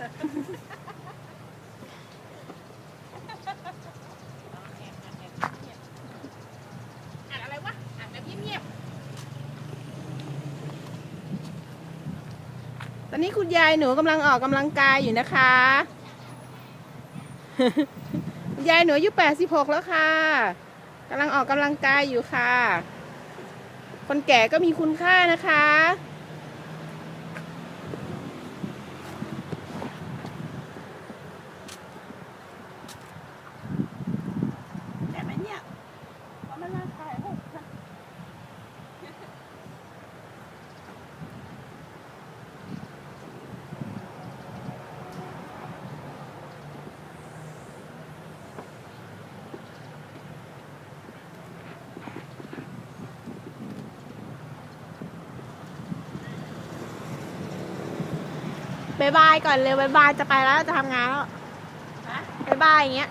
ตอนนี้คุณยายหนูกำลังออกกำลังกายอยู่นะคะยายหนูอายุ86 แล้วค่ะกำลังออกกำลังกายอยู่ค่ะ คนแก่ก็มีคุณค่านะคะ บายบายก่อนเลยบายบายจะไปแล้วจะทำงานแล้วบายบายอย่างเงี้ย